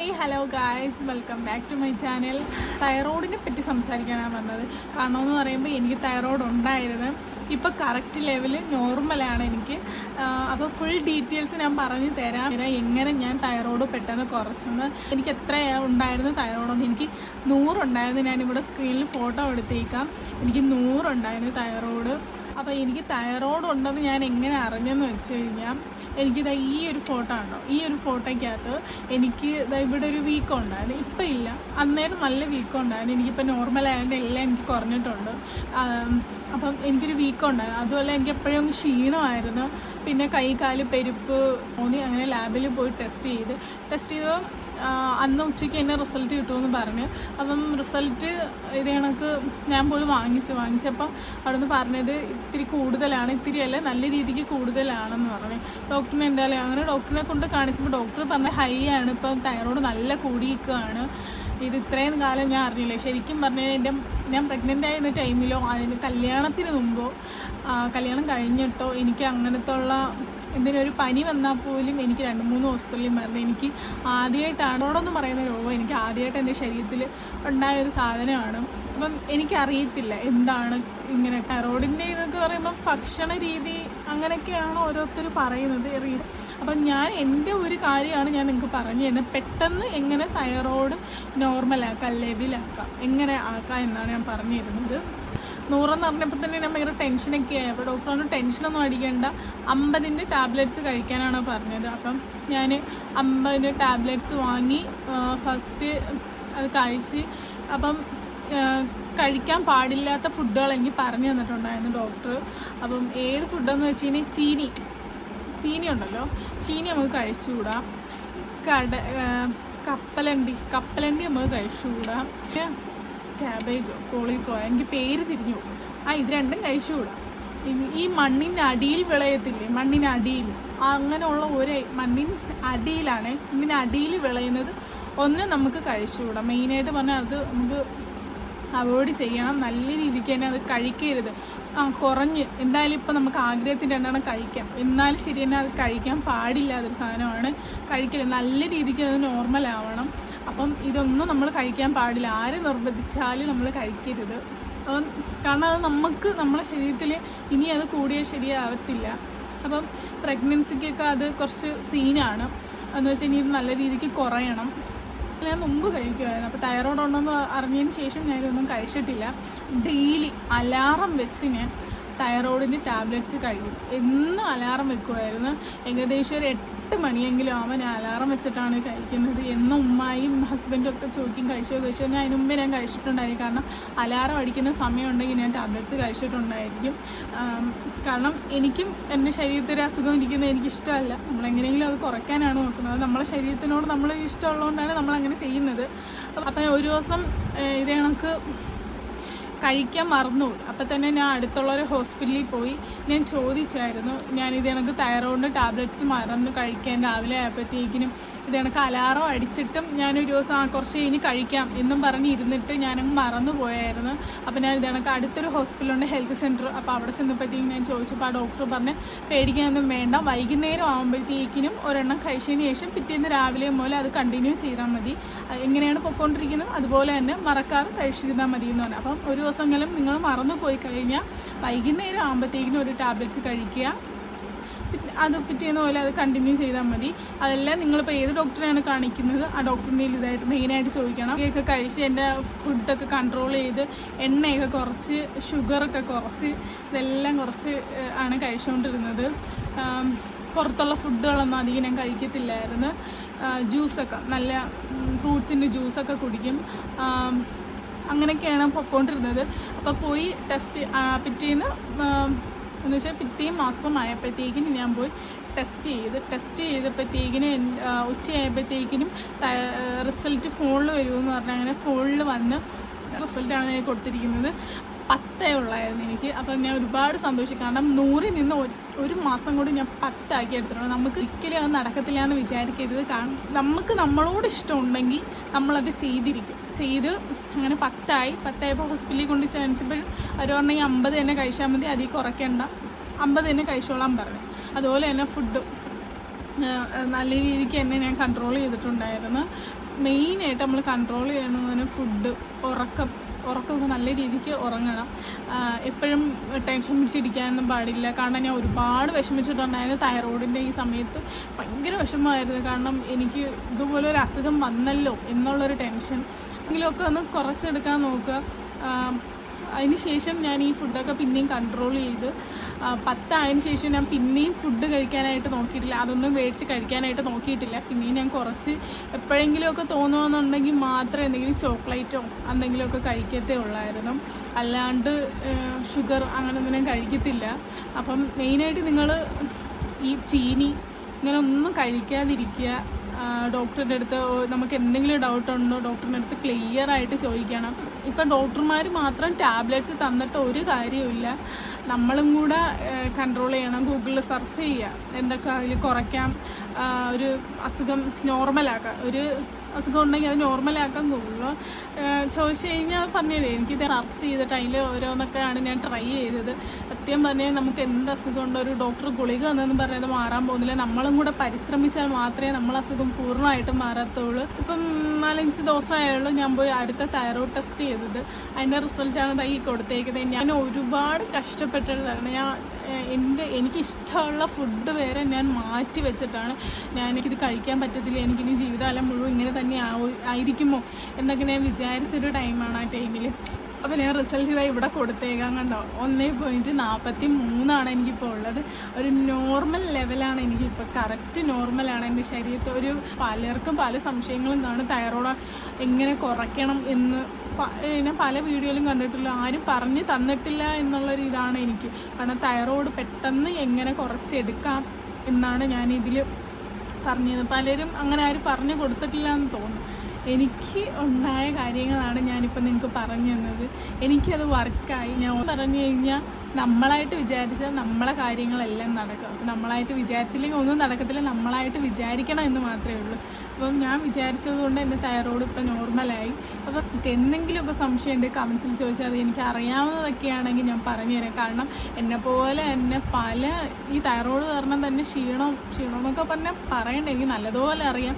Hey hello guys welcome back to my channel തൈറോയിഡിനെ പറ്റി സംസാരിക്കാനാണ് വന്നത്. കാരണം എന്ന് പറയുമ്പോൾ എനിക്ക് തൈറോയ്ഡ് ഉണ്ടായിരുന്നു. ഇപ്പോൾ കറക്റ്റ് ലെവൽ നോർമലാണ് എനിക്ക്. അപ്പോൾ ഫുൾ ഡീറ്റെയിൽസ് ഞാൻ പറഞ്ഞു തരാം. എങ്ങനെ ഞാൻ തൈറോയ്ഡ് പെട്ടെന്ന് കുറച്ചെന്ന്. എനിക്ക് എത്ര ഉണ്ടായിരുന്നു തൈറോയ്ഡ് എനിക്ക് നൂറുണ്ടായിരുന്നു ഞാനിവിടെ സ്ക്രീനിൽ ഫോട്ടോ എടുത്തേക്കാം. എനിക്ക് നൂറുണ്ടായിരുന്നു തൈറോയ്ഡ് അപ്പോൾ എനിക്ക് തൈറോയ്ഡ് ഉണ്ടെന്ന് ഞാൻ എങ്ങനെ അറിഞ്ഞെന്ന് വെച്ച് കഴിഞ്ഞാൽ എനിക്കിതാ ഈ ഒരു ഫോട്ടോ ഉണ്ടോ ഈ ഒരു ഫോട്ടോയ്ക്കകത്ത് എനിക്ക് ഇതാ ഇവിടെ ഒരു വീക്കം ഉണ്ടായിരുന്നു. ഇപ്പം ഇല്ല. അന്നേരം നല്ല വീക്കം ഉണ്ടായിരുന്നു. എനിക്കിപ്പോൾ നോർമൽ ആയതുകൊണ്ട് എല്ലാം എനിക്ക് കുറഞ്ഞിട്ടുണ്ട്. അപ്പം എനിക്കൊരു വീക്ക് ഉണ്ടായിരുന്നു അതുപോലെ എനിക്ക് എപ്പോഴും ക്ഷീണമായിരുന്നു. പിന്നെ കൈ കാൽ പെരുപ്പ് തോന്നി അങ്ങനെ ലാബിൽ പോയി ടെസ്റ്റ് ചെയ്ത്. ടെസ്റ്റ് ചെയ്തപ്പോൾ അന്ന് ഉച്ചയ്ക്ക് എന്നെ റിസൾട്ട് കിട്ടുമെന്ന് പറഞ്ഞു. അപ്പം റിസൾട്ട് ഇത് കണക്ക് ഞാൻ പോയി വാങ്ങിച്ചു. വാങ്ങിച്ചപ്പം അവിടുന്ന് പറഞ്ഞത് ഇത്തിരി കൂടുതലാണ്. ഇത്തിരി അല്ല നല്ല രീതിക്ക് കൂടുതലാണെന്ന് പറഞ്ഞു. ഡോക്ടറിനെ എന്തായാലും അങ്ങനെ ഡോക്ടറിനെ കൊണ്ട് കാണിച്ചപ്പോൾ ഡോക്ടർ പറഞ്ഞ ഹൈ ആണ്. ഇപ്പം തൈറോയ്ഡ് നല്ല കൂടിയിരിക്കുകയാണ്. ഇത് ഇത്രയും കാലം ഞാൻ അറിഞ്ഞില്ല. ശരിക്കും പറഞ്ഞാൽ എന്റെ ഞാൻ പ്രഗ്നന്റ് ആയിരുന്ന ടൈമിലോ അതിന് കല്യാണത്തിന് മുമ്പോ കല്യാണം കഴിഞ്ഞിട്ടോ എനിക്ക് അങ്ങനത്തെ ഉള്ള എന്തിനൊരു പനി വന്നാൽ പോലും എനിക്ക് രണ്ട് മൂന്ന് ഹോസ്പിറ്റലിൽ മരുന്ന് എനിക്ക് ആദ്യമായിട്ടാണ് എന്ന് പറയുന്ന രോഗം എനിക്ക് ആദ്യമായിട്ട് എന്റെ ശരീരത്തിൽ ഉണ്ടായ ഒരു സാധനമാണ്. അപ്പം എനിക്കറിയത്തില്ല എന്താണ് ഇങ്ങനെ തൈറോയിഡിന്റെ ഇതൊക്കെ പറയുമ്പം ഭക്ഷണ രീതി അങ്ങനെയൊക്കെയാണ് ഓരോരുത്തർ പറയുന്നത്. റീസൺ അപ്പം ഞാൻ എന്റെ ഒരു കാര്യമാണ് ഞാൻ നിങ്ങൾക്ക് പറഞ്ഞു തരുന്നത്. പെട്ടെന്ന് എങ്ങനെ തൈറോയ്ഡ് നോർമലാക്കാം ലെവലാക്കാം എങ്ങനെ ആക്കാം എന്നാണ് ഞാൻ പറഞ്ഞു തരുന്നത്. നൂറെന്ന് പറഞ്ഞപ്പോൾ തന്നെ ഞാൻ ഭയങ്കര ടെൻഷനൊക്കെ ആയി. അപ്പോൾ ഡോക്ടർ ടെൻഷനൊന്നും അടിക്കേണ്ട. അമ്പതിന്റെ ടാബ്ലറ്റ്സ് കഴിക്കാനാണ് പറഞ്ഞത്. അപ്പം ഞാൻ അമ്പതിന്റെ ടാബ്ലറ്റ്സ് വാങ്ങി ഫസ്റ്റ് അത് കഴിച്ച് അപ്പം കഴിക്കാൻ പാടില്ലാത്ത ഫുഡുകൾ എനിക്ക് പറഞ്ഞു തന്നിട്ടുണ്ടായിരുന്നു ഡോക്ടർ അപ്പം ഏത് ഫുഡെന്ന് വെച്ച് കഴിഞ്ഞാൽ ചീനി. ചീനി ഉണ്ടല്ലോ ചീനി നമുക്ക് കഴിച്ചുകൂടാ. കട കപ്പലണ്ടി കപ്പലണ്ടി നമുക്ക് കഴിച്ചുകൂടാ. ക്യാബേജോ കോളിഫ്ലവർ എനിക്ക് പേര് തിരിഞ്ഞു. ആ ഇത് രണ്ടും കഴിച്ചുകൂടാ. ഈ മണ്ണിന്റെ അടിയിൽ വിളയത്തില്ലേ മണ്ണിനടിയിൽ അങ്ങനെയുള്ള ഒരു മണ്ണിൻ അടിയിലാണ് ഇതിന്റെ അടിയിൽ വിളയുന്നത്. ഒന്ന് നമുക്ക് കഴിച്ചുകൂടാം. മെയിനായിട്ട് പറഞ്ഞാൽ അത് നമുക്ക് അവോയ്ഡ് ചെയ്യണം. നല്ല രീതിക്ക് തന്നെ അത് കഴിക്കരുത്. ആ കുറഞ്ഞ്. എന്തായാലും ഇപ്പം നമുക്ക് ആഗ്രഹത്തിന്റെ എണ്ണം കഴിക്കാം. എന്നാലും ശരി തന്നെ അത് കഴിക്കാൻ പാടില്ല അതൊരു സാധനമാണ് കഴിക്കരുത് നല്ല രീതിക്ക് അത് നോർമൽ ആവണം. അപ്പം ഇതൊന്നും നമ്മൾ കഴിക്കാൻ പാടില്ല. ആര് നിർബന്ധിച്ചാലും നമ്മൾ കഴിക്കരുത്. അപ്പം കാരണം അത് നമുക്ക് നമ്മുടെ ശരീരത്തിൽ ഇനി അത് കൂടിയാൽ ശരിയാവത്തില്ല. അപ്പം പ്രഗ്നൻസിക്കൊക്കെ അത് കുറച്ച് സീനാണ് എന്ന് വെച്ചാൽ ഇനി ഇത് നല്ല രീതിക്ക് കുറയണം. ഞാൻ മുമ്പ് കഴിക്കുമായിരുന്നു. അപ്പോൾ തൈറോയ്ഡ് ഉണ്ടെന്ന് അറിഞ്ഞതിന് ശേഷം ഞാൻ ഇതൊന്നും കഴിച്ചിട്ടില്ല. ഡെയിലി അലാറം വെച്ച് ഞാൻ തൈറോയിഡിന്റെ ടാബ്ലറ്റ്സ് കഴിക്കും. എന്നും അലാറം വെക്കുമായിരുന്നു. ഏകദേശം ഒരു എട്ട് മണിയെങ്കിലും അവൻ അലാറം വെച്ചിട്ടാണ് കഴിക്കുന്നത്. എന്ന ഉമ്മായും ഹസ്ബൻഡും ഒക്കെ ചോദിക്കും കഴിച്ചോ കഴിച്ചോ. ഞാൻ അതിന് മുമ്പേ ഞാൻ കഴിച്ചിട്ടുണ്ടായിരിക്കും കാരണം അലാറം അടിക്കുന്ന സമയം ഉണ്ടെങ്കിൽ ഞാൻ ടാബ്ലറ്റ്സ് കഴിച്ചിട്ടുണ്ടായിരിക്കും. കാരണം എനിക്കും എന്റെ ശരീരത്തിൽ അസുഖം ഇരിക്കുന്നത് എനിക്കിഷ്ടമല്ല. നമ്മളെങ്ങനെയെങ്കിലും അത് കുറയ്ക്കാനാണ് നോക്കുന്നത്. നമ്മളെ ശരീരത്തിനോട് നമ്മൾ ഇഷ്ടമുള്ളതുകൊണ്ടാണ് നമ്മളങ്ങനെ ചെയ്യുന്നത്. അപ്പം ഒരു ദിവസം ഇത് കണക്ക് കഴിക്കാൻ മറന്നു. അപ്പം തന്നെ ഞാൻ അടുത്തുള്ള ഒരു ഹോസ്പിറ്റലിൽ പോയി ഞാൻ ചോദിച്ചായിരുന്നു ഇത് കണക്ക് തൈറോയിഡിന്റെ ടാബ്ലറ്റ്സ് മറന്ന് കഴിക്കാൻ രാവിലെ ആയപ്പോഴത്തേക്കിനും ഇത് എനിക്ക് അലാറം അടിച്ചിട്ടും ഞാനൊരു ദിവസം കുറച്ച് കഴിഞ്ഞ് കഴിക്കാം എന്നും പറഞ്ഞ് ഇരുന്നിട്ട് ഞാനങ്ങ് മറന്നു പോയായിരുന്നു. അപ്പം ഞാൻ ഇത് എനിക്ക് അടുത്തൊരു ഹോസ്പിറ്റലുണ്ട് ഹെൽത്ത് സെന്റർ അപ്പോൾ അവിടെ ചെന്നപ്പോഴത്തേക്കും ഞാൻ ചോദിച്ചപ്പോൾ ആ ഡോക്ടർ പറഞ്ഞ് പേടിക്കാനൊന്നും വേണ്ട വൈകുന്നേരം ആകുമ്പോഴത്തേക്കിനും ഒരെണ്ണം കഴിച്ചതിന് ശേഷം പിറ്റേന്ന് രാവിലെ മുതൽ അത് കണ്ടിന്യൂ ചെയ്താൽ മതി. എങ്ങനെയാണ് പൊയ്ക്കൊണ്ടിരിക്കുന്നത് അതുപോലെ തന്നെ മറക്കാതെ കഴിച്ചിരുന്നാൽ മതി എന്ന് പറഞ്ഞു. അപ്പം ഒരു ദിവസമെങ്കിലും നിങ്ങൾ മറന്നു പോയി കഴിഞ്ഞാൽ വൈകുന്നേരം ആകുമ്പോഴത്തേക്കിനും ഒരു ടാബ്ലറ്റ്സ് കഴിക്കുക. അത് പിറ്റേന്ന് പോലെ അത് കണ്ടിന്യൂ ചെയ്താൽ മതി. അതെല്ലാം നിങ്ങളിപ്പോൾ ഏത് ഡോക്ടറെയാണ് കാണിക്കുന്നത്? ആ ഡോക്ടറിന്റെ ഇതായിട്ട് മെയിനായിട്ട് ചോദിക്കണം. ഇതൊക്കെ കഴിച്ച് എന്റെ ഫുഡൊക്കെ കൺട്രോൾ ചെയ്ത് എണ്ണയൊക്കെ കുറച്ച് ഷുഗറൊക്കെ കുറച്ച് ഇതെല്ലാം കുറച്ച് ആണ് കഴിച്ചുകൊണ്ടിരുന്നത് പുറത്തുള്ള ഫുഡുകളൊന്നും അധികം ഞാൻ കഴിക്കത്തില്ലായിരുന്നു. ജ്യൂസൊക്കെ നല്ല ഫ്രൂട്ട്സിന്റെ ജ്യൂസൊക്കെ കുടിക്കും. അങ്ങനെയൊക്കെയാണ് പോയിക്കൊണ്ടിരുന്നത്. അപ്പോൾ പോയി ടെസ്റ്റ് പിറ്റേന്ന് എന്ന് വെച്ചാൽ പിറ്റേ മാസമായപ്പോഴത്തേക്കിന് ഞാൻ പോയി ടെസ്റ്റ് ചെയ്ത്. ടെസ്റ്റ് ചെയ്തപ്പോഴത്തേക്കിന് ഉച്ചയായപ്പോഴത്തേക്കിനും റിസൾട്ട് ഫോണിൽ വരുമെന്ന് പറഞ്ഞാൽ അങ്ങനെ ഫോണിൽ വന്ന് റിസൾട്ടാണ് ഞാൻ കൊടുത്തിരിക്കുന്നത്. പത്തേ ഉള്ളായിരുന്നു എനിക്ക്. അപ്പം ഞാൻ ഒരുപാട് സന്തോഷിച്ചു. കാരണം നൂറിൽ നിന്ന് ഒരു മാസം കൊണ്ട് ഞാൻ പത്താക്കി എടുത്തിട്ടുണ്ട്. നമുക്ക് ഒരിക്കലും അത് നടക്കത്തില്ല എന്ന് വിചാരിക്കരുത്. കാരണം നമുക്ക് നമ്മളോട് ഇഷ്ടമുണ്ടെങ്കിൽ നമ്മളത് ചെയ്തിരിക്കും. ചെയ്ത് അങ്ങനെ പത്തായി. പത്തായപ്പോൾ ഹോസ്പിറ്റലിൽ കൊണ്ട് കാണിച്ചപ്പോൾ അവർ പറഞ്ഞാൽ അമ്പത് തന്നെ കഴിച്ചാൽ മതി. അതിൽ കുറയ്ക്കേണ്ട. അമ്പത് തന്നെ കഴിച്ചോളാൻ പറഞ്ഞു. അതുപോലെ തന്നെ ഫുഡ് നല്ല രീതിക്ക് തന്നെ ഞാൻ കൺട്രോൾ ചെയ്തിട്ടുണ്ടായിരുന്നു. മെയിനായിട്ട് നമ്മൾ കൺട്രോൾ ചെയ്യണമെന്ന് ഫുഡ് ഉറക്കം. ഉറക്കമൊക്കെ നല്ല രീതിക്ക് ഉറങ്ങണം. എപ്പോഴും ടെൻഷൻ പിടിച്ചിരിക്കാനൊന്നും പാടില്ല. കാരണം ഞാൻ ഒരുപാട് വിഷമിച്ചിട്ടുണ്ടായിരുന്നു തൈറോയിഡിന്റെ ഈ സമയത്ത് ഭയങ്കര വിഷമമായിരുന്നു. കാരണം എനിക്ക് ഇതുപോലെ ഒരു അസുഖം വന്നല്ലോ എന്നുള്ളൊരു ടെൻഷൻ എങ്കിലുമൊക്കെ ഒന്ന് കുറച്ചെടുക്കാൻ നോക്കുക. അതിന് ശേഷം ഞാൻ ഈ ഫുഡൊക്കെ പിന്നെയും കൺട്രോൾ ചെയ്ത് പത്തായതിന് ശേഷം ഞാൻ പിന്നെയും ഫുഡ് കഴിക്കാനായിട്ട് നോക്കിയിട്ടില്ല. അതൊന്നും മേടിച്ച് കഴിക്കാനായിട്ട് നോക്കിയിട്ടില്ല. പിന്നെയും ഞാൻ കുറച്ച് എപ്പോഴെങ്കിലുമൊക്കെ തോന്നുമെന്നുണ്ടെങ്കിൽ മാത്രം എന്തെങ്കിലും ചോക്ലേറ്റോ എന്തെങ്കിലുമൊക്കെ കഴിക്കത്തേ ഉള്ളായിരുന്നു. അല്ലാണ്ട് ഷുഗർ അങ്ങനെ ഒന്നും ഞാൻ കഴിക്കത്തില്ല. അപ്പം മെയിനായിട്ട് നിങ്ങൾ ഈ ചീനി ഇങ്ങനെ ഒന്നും കഴിക്കാതിരിക്കുക. ആ, ഡോക്ടറുടെ അടുത്ത് നമുക്ക് എന്തെങ്കിലും ഡൗട്ട് ഉണ്ടോ ഡോക്ടറിന്റെ അടുത്ത് ക്ലിയർ ആയിട്ട് ചോദിക്കണം. ഇപ്പം ഡോക്ടർമാർ മാത്രം ടാബ്ലറ്റ്സ് തന്നിട്ട് ഒരു കാര്യമില്ല നമ്മളും കൂടെ കൺട്രോൾ ചെയ്യണം ഗൂഗിളിൽ സെർച്ച് ചെയ്യുക. എന്തൊക്കെ അതിൽ കുറയ്ക്കാം ഒരു അസുഖം നോർമലാക്കാം ഒരു അസുഖം ഉണ്ടെങ്കിൽ അത് നോർമലാക്കാൻ ഗൂഗിളിൽ ചോദിച്ചു കഴിഞ്ഞാൽ പറഞ്ഞില്ലേ എനിക്കിത് സെർച്ച് ചെയ്തിട്ട് അതിൽ ഓരോന്നൊക്കെയാണ് ഞാൻ ട്രൈ ചെയ്തത്. സത്യം പറഞ്ഞാൽ നമുക്ക് എന്ത് അസുഖം ഉണ്ടോ ഒരു ഡോക്ടർ ഗുളിക എന്നു പറഞ്ഞത് മാറാൻ പോകുന്നില്ല. നമ്മളും കൂടെ പരിശ്രമിച്ചാൽ മാത്രമേ നമ്മൾ അസുഖം പൂർണമായിട്ടും മാറത്തുള്ളൂ. ഇപ്പം നാലഞ്ച് ദിവസമായുള്ളൂ ഞാൻ പോയി അടുത്ത തൈറോയ്ഡ് ടെസ്റ്റ് ചെയ്തത്. അതിന്റെ റിസൾട്ടാണ് തൈ കൊടുത്തേക്കുന്നത്. ഞാൻ ഒരുപാട് കഷ്ടപ്പെട്ടതാണ് ഞാൻ എന്റെ എനിക്കിഷ്ടമുള്ള ഫുഡ് വരെ ഞാൻ മാറ്റി വെച്ചിട്ടാണ്. ഞാൻ എനിക്കിത് കഴിക്കാൻ പറ്റത്തില്ല. എനിക്കിനി ജീവിതകാലം മുഴുവൻ ഇങ്ങനെ തന്നെ ആയിരിക്കുമോ എന്നൊക്കെ ഞാൻ വിചാരിച്ചൊരു ടൈമാണ് ആ ടൈമിൽ അപ്പോൾ ഞാൻ റിസൾട്ട് ഇതായി ഇവിടെ കൊടുത്തേക്കാം കണ്ടോ? ഒന്നേ പോയിന്റ് നാൽപ്പത്തി മൂന്നാണ് എനിക്കിപ്പോൾ ഉള്ളത്. ഒരു നോർമൽ ലെവലാണ് എനിക്കിപ്പോൾ കറക്റ്റ് നോർമലാണ് എന്റെ ശരീരത്തിൽ ഒരു പലർക്കും പല സംശയങ്ങളും കാണും. തൈറോയ്ഡ് എങ്ങനെ കുറയ്ക്കണം എന്ന് ഞാൻ പല വീഡിയോയിലും കണ്ടിട്ടില്ല ആരും പറഞ്ഞു തന്നിട്ടില്ല എന്നുള്ളൊരു ഇതാണ് എനിക്ക്. കാരണം തൈറോയ്ഡ് പെട്ടെന്ന് എങ്ങനെ കുറച്ചെടുക്കാം എന്നാണ് ഞാൻ പറഞ്ഞത്. പലരും അങ്ങനെ ആരും പറഞ്ഞു കൊടുത്തിട്ടില്ല എന്ന് തോന്നുന്നു. എനിക്ക് ഉണ്ടായ കാര്യങ്ങളാണ് ഞാനിപ്പോൾ നിങ്ങൾക്ക് പറഞ്ഞു തന്നത്. എനിക്കത് വർക്കായി. ഞാൻ പറഞ്ഞു കഴിഞ്ഞാൽ നമ്മളായിട്ട് വിചാരിച്ചാൽ നമ്മളെ കാര്യങ്ങളെല്ലാം നടക്കും. അപ്പോൾ നമ്മളായിട്ട് വിചാരിച്ചില്ലെങ്കിൽ ഒന്നും നടക്കത്തില്ല. നമ്മളായിട്ട് വിചാരിക്കണം എന്ന് മാത്രമേ ഉള്ളൂ. അപ്പം ഞാൻ വിചാരിച്ചത് കൊണ്ട് എന്റെ തൈറോയ്ഡ് ഇപ്പം നോർമലായി. അപ്പോൾ എന്തെങ്കിലുമൊക്കെ സംശയമുണ്ട് കമൻസിൽ ചോദിച്ചാൽ അത് എനിക്ക് അറിയാവുന്നതൊക്കെയാണെങ്കിൽ ഞാൻ പറഞ്ഞു തരാം. കാരണം പോലെ തന്നെ പല ഈ തൈറോയ്ഡ് കാരണം തന്നെ ക്ഷീണം ക്ഷീണമെന്നൊക്കെ പറഞ്ഞാൽ പറയണ്ട എനിക്ക് നല്ലതുപോലെ അറിയാം.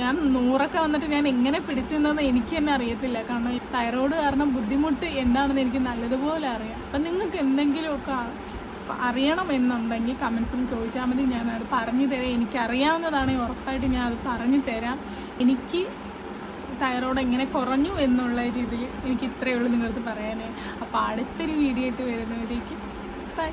ഞാൻ നൂറൊക്കെ വന്നിട്ട് ഞാൻ എങ്ങനെ പിടിച്ചെന്നത് എനിക്ക് തന്നെ അറിയത്തില്ല. കാരണം ഈ തൈറോയ്ഡ് കാരണം ബുദ്ധിമുട്ട് എന്താണെന്ന് എനിക്ക് നല്ലതുപോലെ അറിയാം. അപ്പം നിങ്ങൾക്ക് എന്തെങ്കിലുമൊക്കെ അറിയണം എന്നുണ്ടെങ്കിൽ കമൻസിൽ ചോദിച്ചാൽ മതി. ഞാൻ അത് പറഞ്ഞു തരാം. എനിക്കറിയാവുന്നതാണെങ്കിൽ ഉറപ്പായിട്ട് ഞാൻ അത് പറഞ്ഞു തരാം. എനിക്ക് തൈറോയ്ഡ് എങ്ങനെ കുറഞ്ഞു എന്നുള്ള രീതിയിൽ എനിക്ക് ഇത്രയേ ഉള്ളൂ നിങ്ങളടുത്ത് പറയാനേ. അപ്പോൾ അടുത്തൊരു വീഡിയോ ആയിട്ട് വരുന്നവരേക്ക് ബൈ